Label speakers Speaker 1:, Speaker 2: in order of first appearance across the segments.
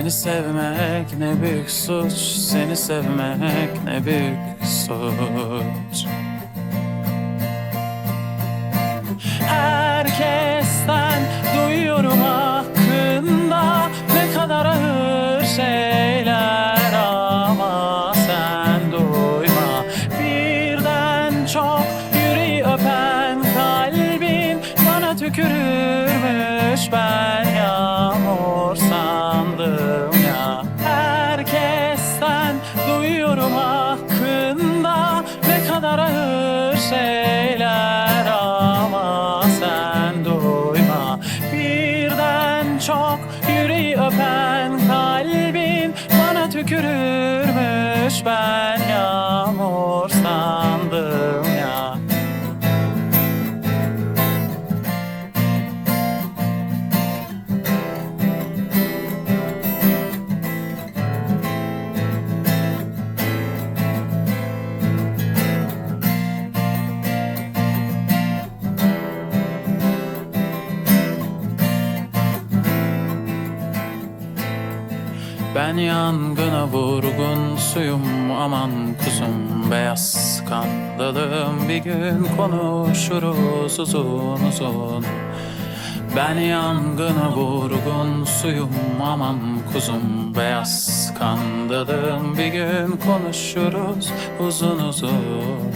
Speaker 1: Seni sevmek ne büyük suç Seni sevmek ne büyük suç. Herkesten duyuyorum hakkında ne kadar ağır şeyler ama sen duyma. Birden çok yüreği öpen kalbin bana tükürürmüş ben yağmur şeyler ama sen duyma. Birden çok yüreği öpen kalbin bana tükürürmüş ben yağmur Ben yangına vurgun suyum aman kuzum Beyaz kandalım bir gün konuşuruz uzun uzun. Ben yangına vurgun suyum aman kuzum Beyaz kandalım bir gün konuşuruz uzun uzun.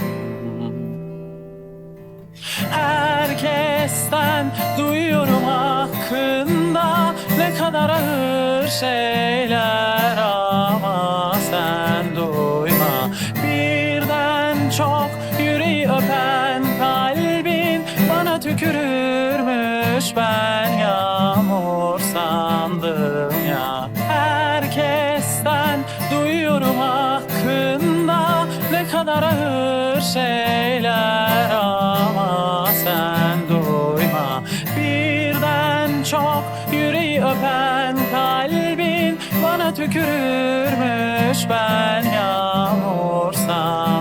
Speaker 1: Herkesten duyuyorum kadar ağır şeyler ama sen duyma. Birden çok yüreği öpen kalbin bana tükürürmüş. Ben yağmur sandım ya. Herkesten duyuyorum hakkında ne kadar ağır şeyler tükürürmüş ben yağmursam